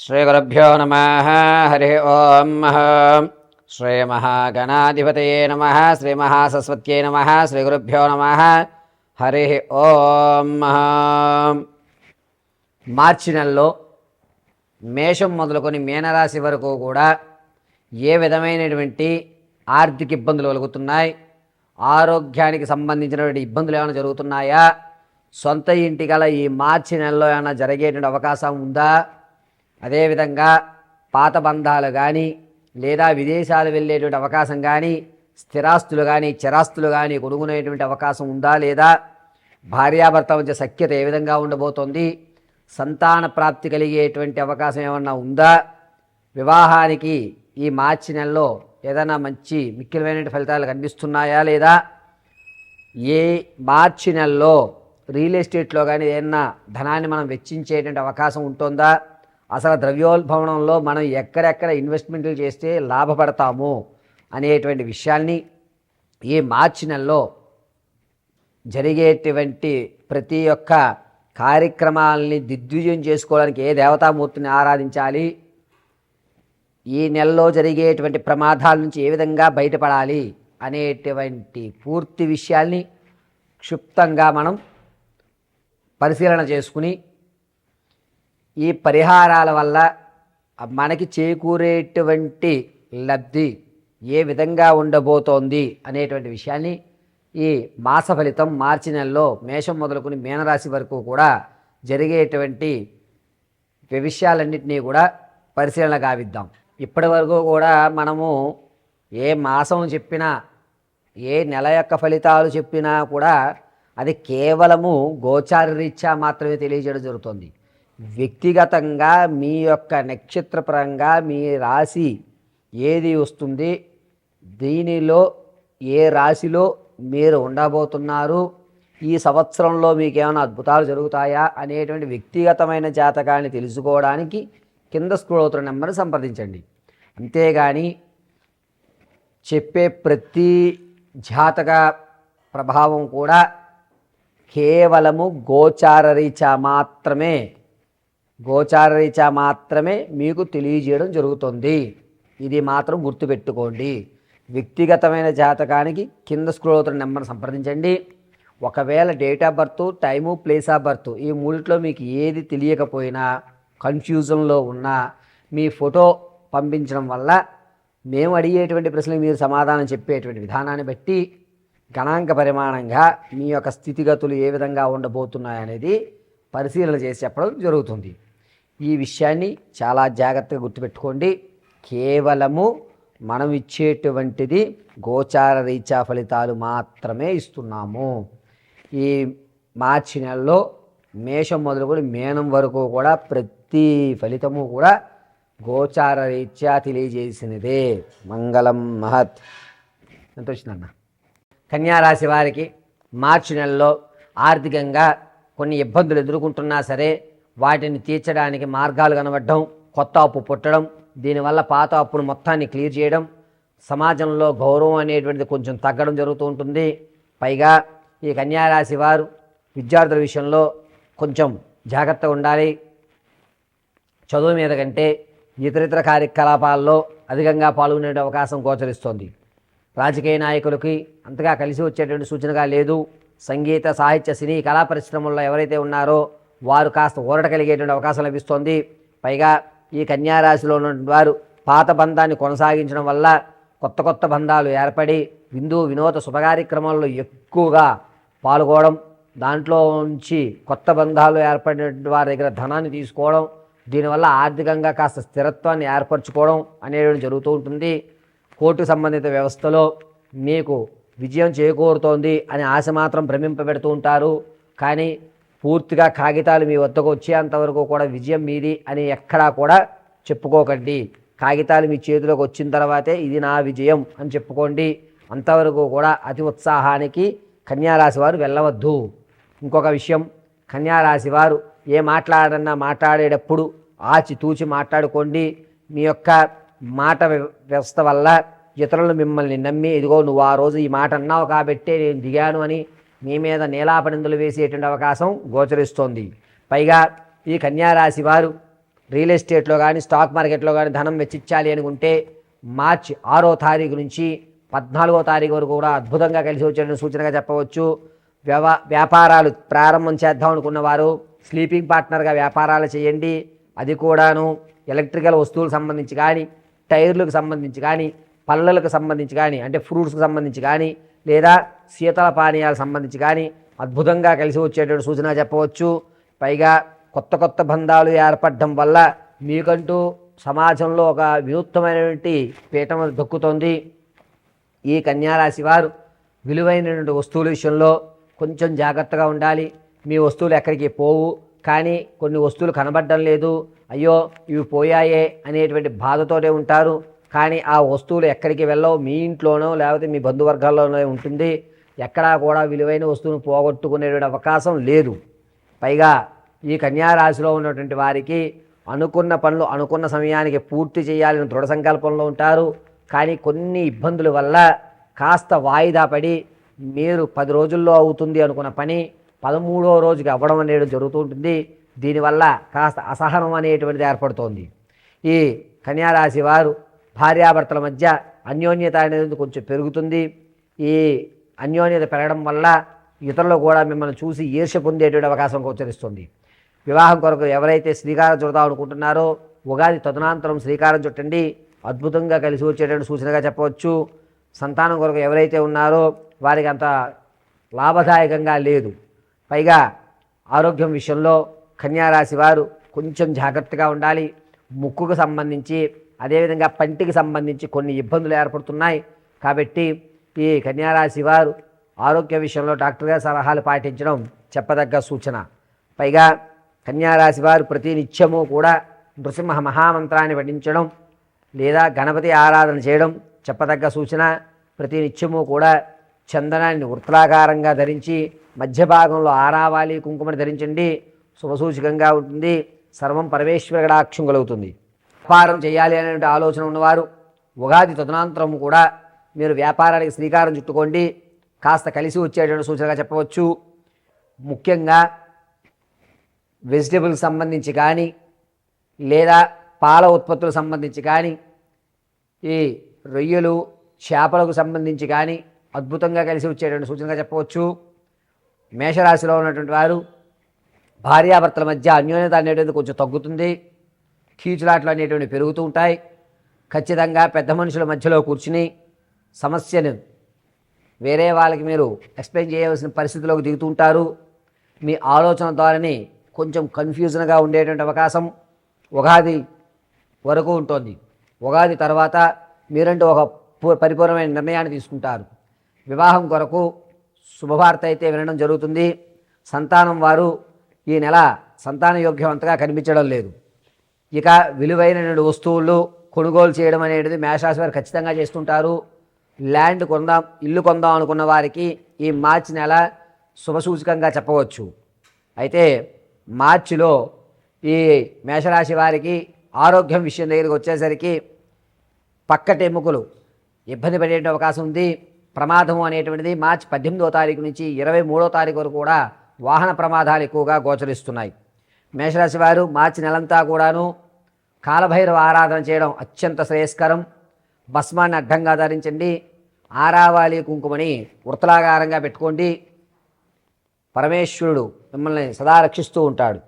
శ్రీగురుభ్యో నమ హరి ఓం శ్రీమహాగణాధిపతయే నమ శ్రీమహాసరస్వత్యై నమ శ్రీగురుభ్యో నమ హరి ఓం మార్చి నెలలో మేషం మొదలుకొని మీనరాశి వరకు కూడా ఏ విధమైనటువంటి ఆర్థిక ఇబ్బందులు కలుగుతున్నాయి? ఆరోగ్యానికి సంబంధించినటువంటి ఇబ్బందులు ఏమైనా జరుగుతున్నాయా? సొంత ఇంటి గల ఈ మార్చి నెలలో ఏమైనా జరిగేటువంటి అవకాశం ఉందా? అదేవిధంగా పాత బంధాలు కానీ లేదా విదేశాలు వెళ్ళేటువంటి అవకాశం కానీ స్థిరాస్తులు కానీ చిరాస్తులు కానీ కొనుక్కునేటువంటి అవకాశం ఉందా లేదా? భార్యాభర్త మధ్య సఖ్యత ఏ విధంగా ఉండబోతోంది? సంతాన ప్రాప్తి కలిగేటువంటి అవకాశం ఏమన్నా ఉందా? వివాహానికి ఈ మార్చి నెలలో ఏదైనా మంచి మిక్కిలమైన ఫలితాలు కనిపిస్తున్నాయా లేదా? ఏ మార్చి నెలలో రియల్ ఎస్టేట్లో కానీ ఏదైనా ధనాన్ని మనం వెచ్చించేటువంటి అవకాశం ఉంటుందా? అసలు ద్రవ్యోల్బణంలో మనం ఎక్కడెక్కడ ఇన్వెస్ట్మెంట్లు చేస్తే లాభపడతాము అనేటువంటి విషయాల్ని ఈ మార్చి నెలలో జరిగేటువంటి ప్రతి ఒక్క కార్యక్రమాలని దిగ్విజయం చేసుకోవడానికి ఏ దేవతామూర్తిని ఆరాధించాలి? ఈ నెలలో జరిగేటువంటి ప్రమాదాల నుంచి ఏ విధంగా బయటపడాలి అనేటువంటి పూర్తి విషయాల్ని క్షుప్తంగా మనం పరిశీలన చేసుకుని ఈ పరిహారాల వల్ల మనకి చేకూరేటువంటి లబ్ధి ఏ విధంగా ఉండబోతోంది అనేటువంటి విషయాన్ని ఈ మాస ఫలితం మార్చి నెలలో మేషం మొదలుకొని మీనరాశి వరకు కూడా జరిగేటువంటి విషయాలన్నింటినీ కూడా పరిశీలన గావిద్దాం. ఇప్పటి వరకు కూడా మనము ఏ మాసం చెప్పినా ఏ నెల యొక్క ఫలితాలు చెప్పినా కూడా అది కేవలము గోచార రీత్యా మాత్రమే తెలియజేయడం జరుగుతుంది. వ్యక్తిగతంగా మీ యొక్క నక్షత్రపరంగా మీ రాశి ఏది వస్తుంది? దీనిలో ఏ రాశిలో మీరు ఉండబోతున్నారు? ఈ సంవత్సరంలో మీకు ఏమైనా అద్భుతాలు జరుగుతాయా? అనేటువంటి వ్యక్తిగతమైన జాతకాన్ని తెలుసుకోవడానికి కింద స్క్రోల్ అవుతున్న నెంబర్ని సంప్రదించండి. అంతేగాని చెప్పే ప్రతి జాతక ప్రభావం కూడా కేవలము గోచారరీత్యా మాత్రమే. గోచారరీత్యా మాత్రమే మీకు తెలియజేయడం జరుగుతుంది. ఇది మాత్రం గుర్తుపెట్టుకోండి. వ్యక్తిగతమైన జాతకానికి కింద స్క్రోల్ అవుతున్న నెంబర్ సంప్రదించండి. ఒకవేళ date of birth time place of birth ఈ మూడిట్లో మీకు ఏది తెలియకపోయినా కన్ఫ్యూజన్లో ఉన్నా మీ ఫోటో పంపించడం వల్ల మేము అడిగేటువంటి ప్రశ్నలకు మీరు సమాధానం చెప్పేటువంటి విధానాన్ని బట్టి గణాంక పరిమాణంగా మీ యొక్క స్థితిగతులు ఏ విధంగా ఉండబోతున్నాయనేది పరిశీలన చేసి చెప్పడం జరుగుతుంది. ఈ విషయాన్ని చాలా జాగ్రత్తగా గుర్తుపెట్టుకోండి. కేవలము మనం ఇచ్చేటువంటిది గోచార రీచా ఫలితాలు మాత్రమే ఇస్తున్నాము. ఈ మార్చి నెలలో మేషం మొదలుకొని మేనం వరకు కూడా ప్రతి ఫలితము కూడా గోచార రీత్యా తెలియజేసినదే. మంగళం మహత్. ఎంత వచ్చిందన్న కన్యారాశి వారికి మార్చి నెలలో ఆర్థికంగా కొన్ని ఇబ్బందులు ఎదుర్కొంటున్నా సరే వాటిని తీర్చడానికి మార్గాలు కనబడడం కొత్త అప్పు పుట్టడం దీనివల్ల పాత అప్పును మొత్తాన్ని క్లియర్ చేయడం సమాజంలో గౌరవం అనేటువంటిది కొంచెం తగ్గడం జరుగుతూ ఉంటుంది. పైగా ఈ కన్యారాశి వారు విద్యార్థుల విషయంలో కొంచెం జాగ్రత్తగా ఉండాలి. చదువు మీద కంటే ఇతరితర కార్యకలాపాల్లో అధికంగా పాల్గొనే అవకాశం గోచరిస్తోంది. రాజకీయ నాయకులకి అంతగా కలిసి వచ్చేటువంటి సూచనగా లేదు. సంగీత సాహిత్య సినీ కళా పరిశ్రమల్లో ఎవరైతే ఉన్నారో వారు కాస్త ఊరట కలిగేటువంటి అవకాశం లభిస్తోంది. పైగా ఈ కన్యారాశిలో ఉన్నటువంటి వారు పాత బంధాన్ని కొనసాగించడం వల్ల కొత్త కొత్త బంధాలు ఏర్పడి విందు వినోద శుభకార్యక్రమాల్లో ఎక్కువగా పాల్గొనడం దాంట్లో నుంచి కొత్త బంధాలు ఏర్పడిన వారి దగ్గర ధనాన్ని తీసుకోవడం దీనివల్ల ఆర్థికంగా కాస్త స్థిరత్వాన్ని ఏర్పరచుకోవడం అనేది జరుగుతూ ఉంటుంది. కోర్టు సంబంధిత వ్యవస్థలో మీకు విజయం చేకూరుతోంది అని ఆశ మాత్రం భ్రమింపబెడుతూ ఉంటారు. కానీ పూర్తిగా కాగితాలు మీ వద్దకు వచ్చేంతవరకు కూడా విజయం మీది అని ఎక్కడా కూడా చెప్పుకోకండి. కాగితాలు మీ చేతిలోకి వచ్చిన తర్వాతే ఇది నా విజయం అని చెప్పుకోండి. అంతవరకు కూడా అతి ఉత్సాహానికి కన్యారాశి వారు వెళ్ళవద్దు. ఇంకొక విషయం కన్యారాశి వారు ఏ మాట్లాడన్నా మాట్లాడేటప్పుడు ఆచితూచి మాట్లాడుకోండి. మీ యొక్క మాట వ్యవస్థ వల్ల ఇతరులు మిమ్మల్ని నమ్మి ఇదిగో నువ్వు ఆ రోజు ఈ మాట అన్నావు కాబట్టే నేను దిగాను అని మీ మీద నీలాపనిందులు వేసేటువంటి అవకాశం గోచరిస్తోంది. పైగా ఈ కన్యారాశి వారు రియల్ ఎస్టేట్లో కానీ స్టాక్ మార్కెట్లో కానీ ధనం వెచ్చించాలి అనుకుంటే మార్చి ఆరో తారీఖు నుంచి పద్నాలుగో తారీఖు వరకు కూడా అద్భుతంగా కలిసి వచ్చే సూచనగా చెప్పవచ్చు. వ్యవ వ్యాపారాలు ప్రారంభం చేద్దాం అనుకున్న వారు స్లీపింగ్ పార్ట్నర్గా వ్యాపారాలు చేయండి. అది కూడాను ఎలక్ట్రికల్ వస్తువులకు సంబంధించి కానీ టైర్లకు సంబంధించి కానీ పళ్ళలకు సంబంధించి కానీ అంటే ఫ్రూట్స్కి సంబంధించి కానీ లేదా శీతల పానీయాలకు సంబంధించి కానీ అద్భుతంగా కలిసి వచ్చేటువంటి సూచన చెప్పవచ్చు. పైగా కొత్త కొత్త బంధాలు ఏర్పడడం వల్ల మీకంటూ సమాజంలో ఒక వినూత్నమైనటువంటి పీఠం దక్కుతోంది. ఈ కన్యారాశి వారు విలువైనటువంటి వస్తువుల విషయంలో కొంచెం జాగ్రత్తగా ఉండాలి. మీ వస్తువులు ఎక్కడికి పోవు. కానీ కొన్ని వస్తువులు కనబడడం లేదు. అయ్యో ఇవి పోయాయే అనేటువంటి బాధతోనే ఉంటారు. కానీ ఆ వస్తువులు ఎక్కడికి వెళ్ళవు? మీ ఇంట్లోనో లేకపోతే మీ బంధువర్గాల్లోనో ఉంటుంది. ఎక్కడా కూడా విలువైన వస్తువును పోగొట్టుకునేటువంటి అవకాశం లేదు. పైగా ఈ కన్యారాశిలో ఉన్నటువంటి వారికి అనుకున్న పనులు అనుకున్న సమయానికి పూర్తి చేయాలని దృఢ సంకల్పంలో ఉంటారు. కానీ కొన్ని ఇబ్బందుల వల్ల కాస్త వాయిదా పడి మీరు పది రోజుల్లో అవుతుంది అనుకున్న పని పదమూడో రోజుకి అవ్వడం అనేది జరుగుతూ ఉంటుంది. దీనివల్ల కాస్త అసహనం అనేటువంటిది ఏర్పడుతోంది. ఈ కన్యారాశి వారు భార్యాభర్తల మధ్య అన్యోన్యత అనేది కొంచెం పెరుగుతుంది? ఈ అన్యోన్యత పెరగడం వల్ల ఇతరులు కూడా మిమ్మల్ని చూసి ఈర్ష పొందేటువంటి అవకాశం గోచరిస్తుంది వివాహం కొరకు ఎవరైతే శ్రీకారం చుడతాం అనుకుంటున్నారో ఉగాది తదనంతరం శ్రీకారం చుట్టండి. అద్భుతంగా కలిసి వచ్చేటువంటి సూచనగా చెప్పవచ్చు. సంతానం కొరకు ఎవరైతే ఉన్నారో వారికి అంత లాభదాయకంగా లేదు. పైగా ఆరోగ్యం విషయంలో కన్యారాశి వారు కొంచెం జాగ్రత్తగా ఉండాలి. ముక్కుకు సంబంధించి అదేవిధంగా పంటికి సంబంధించి కొన్ని ఇబ్బందులు ఏర్పడుతున్నాయి. కాబట్టి ఈ కన్యారాశి వారు ఆరోగ్య విషయంలో డాక్టర్ గారి సలహాలు పాటించడం చెప్పదగ్గ సూచన. పైగా కన్యారాశి వారు ప్రతి నిత్యము కూడా నృసింహ మహామంత్రాన్ని పఠించడం లేదా గణపతి ఆరాధన చేయడం చెప్పదగ్గ సూచన. ప్రతి నిత్యము కూడా చందనాన్ని వృత్తాకారంగా ధరించి మధ్య భాగంలో ఆరావాలి కుంకుమని ధరించండి. శుభసూచకంగా ఉంటుంది. సర్వం పరమేశ్వర గడాక్షం కలుగుతుంది. వ్యాపారం చేయాలి అనే ఆలోచన ఉన్నవారు ఉగాది తదనంతరం కూడా మీరు వ్యాపారానికి శ్రీకారం చుట్టుకోండి. కాస్త కలిసి వచ్చేటువంటి సూచనగా చెప్పవచ్చు. ముఖ్యంగా వెజిటేబుల్కి సంబంధించి కానీ లేదా పాల ఉత్పత్తులకు సంబంధించి కానీ ఈ రొయ్యలు చేపలకు సంబంధించి కానీ అద్భుతంగా కలిసి వచ్చేటువంటి సూచనగా చెప్పవచ్చు. మేషరాశిలో ఉన్నటువంటి వారు భార్యాభర్తల మధ్య అన్యోన్యత అనేటువంటిది కొంచెం తగ్గుతుంది. కీచులాట్లు అనేటువంటి పెరుగుతూ ఉంటాయి. ఖచ్చితంగా పెద్ద మనుషుల మధ్యలో కూర్చుని సమస్యను వేరే వాళ్ళకి మీరు ఎక్స్ప్లెయిన్ చేయవలసిన పరిస్థితిలోకి దిగుతూ ఉంటారు. మీ ఆలోచన ద్వారానే కొంచెం కన్ఫ్యూజన్గా ఉండేటువంటి అవకాశం ఉగాది వరకు ఉంటుంది. ఉగాది తర్వాత మీరంటూ ఒక పరిపూర్ణమైన నిర్ణయాన్ని తీసుకుంటారు. వివాహం కొరకు శుభవార్త అయితే వినడం జరుగుతుంది. సంతానం వారు ఈ నెల సంతాన యోగ్యవంతగా కనిపించడం లేదు. ఇక విలువైన వస్తువులు కొనుగోలు చేయడం అనేది మేషరాశి వారు ఖచ్చితంగా చేస్తుంటారు. ల్యాండ్ కొందాం ఇల్లు కొందాం అనుకున్న వారికి ఈ మార్చి నెల శుభసూచకంగా చెప్పవచ్చు. అయితే మార్చిలో ఈ మేషరాశి వారికి ఆరోగ్యం విషయం దగ్గరికి వచ్చేసరికి పక్కటెముకలు ఇబ్బంది పడే అవకాశం ఉంది. ప్రమాదం అనేటువంటిది మార్చి పద్దెనిమిదో తారీఖు నుంచి ఇరవై మూడో తారీఖు వరకు కూడా వాహన ప్రమాదాలు ఎక్కువగా గోచరిస్తున్నాయి. మేషరాశి వారు మార్చి నెలంతా కూడాను కాలభైరవ ఆరాధన చేయడం అత్యంత శ్రేయస్కరం. భస్మాన్ని అడ్డంగా ధరించండి. ఆరావాలి కుంకుమని వృత్తలాగారంగా పెట్టుకోండి. పరమేశ్వరుడు మిమ్మల్ని సదా రక్షిస్తూ ఉంటాడు.